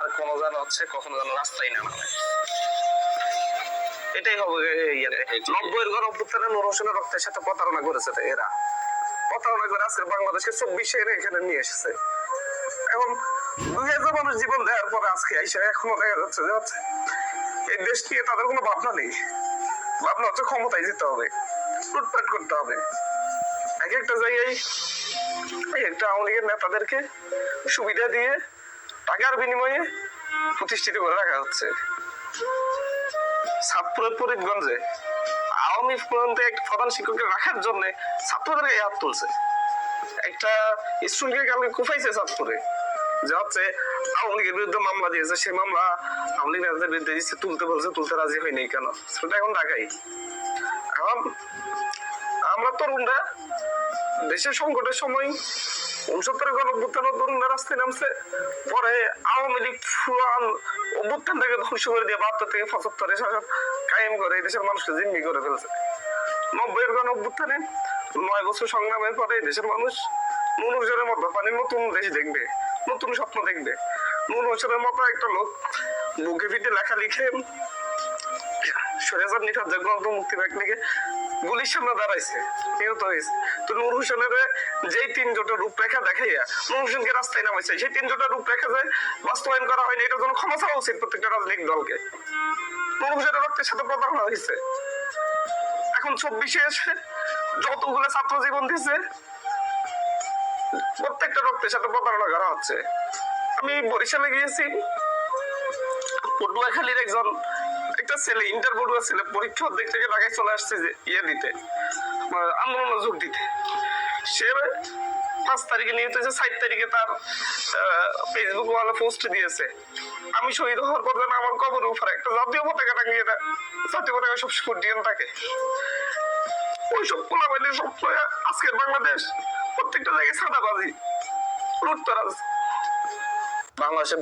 আর কোনো যেন হচ্ছে কখনো যেন রাস্তায় না নামে। এটাই হবে ইয়েতে। নব্বইয়ের ঘর অভ্যুত্থানে নুর হোসেনের রক্তের সাথে প্রতারণা করেছে এরা। প্রতারণা করে আজকে বাংলাদেশকে চব্বিশে এরা এখানে নিয়ে এসেছে। এখন দুই হাজার মানুষ জীবন দেওয়ার পরে আজকে এসে এখনও দেখা যাচ্ছে যে হচ্ছে এই দেশ নিয়ে তাদের কোনো ভাবনা নেই। ভাবনা হচ্ছে ক্ষমতায় যেতে হবে লুটপাট করতে হবে। এক একটা জায়গায় একটা আওয়ামী লীগের নেতাদেরকে সুবিধা দিয়ে টাকার বিনিময়ে প্রতিষ্ঠিত করে রাখা হচ্ছে। ছাত্রের ফরিদগঞ্জে আওয়ামী পর্যন্ত একটা প্রধান শিক্ষককে রাখার জন্য ছাত্রদেরকে হাত তুলছে। একটা স্টুডেন্টকে কালকে কুফাইছে ছাত্রে যে হচ্ছে, আওয়ামী লীগের বিরুদ্ধে মামলা দিয়েছে। সেই মামলা আওয়ামী লীগ নেতাদের বিরুদ্ধে দিচ্ছে, তুলতে বলছে, তুলতে রাজি হয়নি কেন? সেটা এখন ঢাকাই এখন আমরা তরুণরা দেশের সংকটের সময় উনসত্তরের গণ অভ্যুত্থানের তরুণরা রাস্তায় নামছে। পরে আওয়ামী লীগ ফুয়ান অভ্যুত্থানটাকে ধ্বংস করে দিয়ে বাহাত্তর থেকে পঁচাত্তরে শাসন কায়েম করে দেশের মানুষকে জিম্মি করে ফেলছে। নব্বইয়ের গণ অভ্যুত্থানে নয় বছর সংগ্রামের পরে দেশের মানুষ নুন মতো মানে নতুন দেশ দেখবে, নতুন স্বপ্ন দেখবে। নুন হোসেনের মতো একটা লোক বুকে পিঠে লেখা লিখে সরেজার নিফাত যে গণতন্ত্র মুক্তি বাহিনীকে গুলির সামনে দাঁড়াইছে, নিহত হয়েছে। তো নূর হোসেনের যেই তিন জোটের রূপরেখা দেখাইয়া নূর হোসেনকে রাস্তায় নামাইছে, সেই তিন জোটের রূপরেখা যে বাস্তবায়ন করা হয়নি এটার জন্য ক্ষমা চাওয়া উচিত প্রত্যেকটা রাজনৈতিক দলকে। নূর হোসেনের রক্তের সাথে প্রতারণা হয়েছে। এখন চব্বিশে এসে যতগুলো ছাত্র জীবন দিছে প্রত্যেকটা রক্তের সাথে প্রতারণা করা হচ্ছে। আমি বরিশালে গিয়েছি, পটুয়াখালীর একজন একটা ছেলে, ইন্টার পড়ুয়া ছেলে পরীক্ষা দিক থেকে ঢাকায় চলে আসছে যে ইয়ে দিতে আন্দোলনে যোগ দিতে। সে পাঁচ তারিখে নিহত হয়েছে, সাত তারিখে তার ফেসবুক ওয়ালে পোস্ট দিয়েছে। আমি শহীদ হওয়ার পর যেন আমার কবরের উপরে একটা জাতীয় পতাকা টাঙিয়ে দেয়, জাতীয় পতাকা সব স্কুটিয়ান থাকে ওইসব পোলাপাইলের সব আজকের বাংলাদেশ, প্রত্যেকটা জায়গায় সাদাবাজি, লুটতরাজ। বাংলাদেশে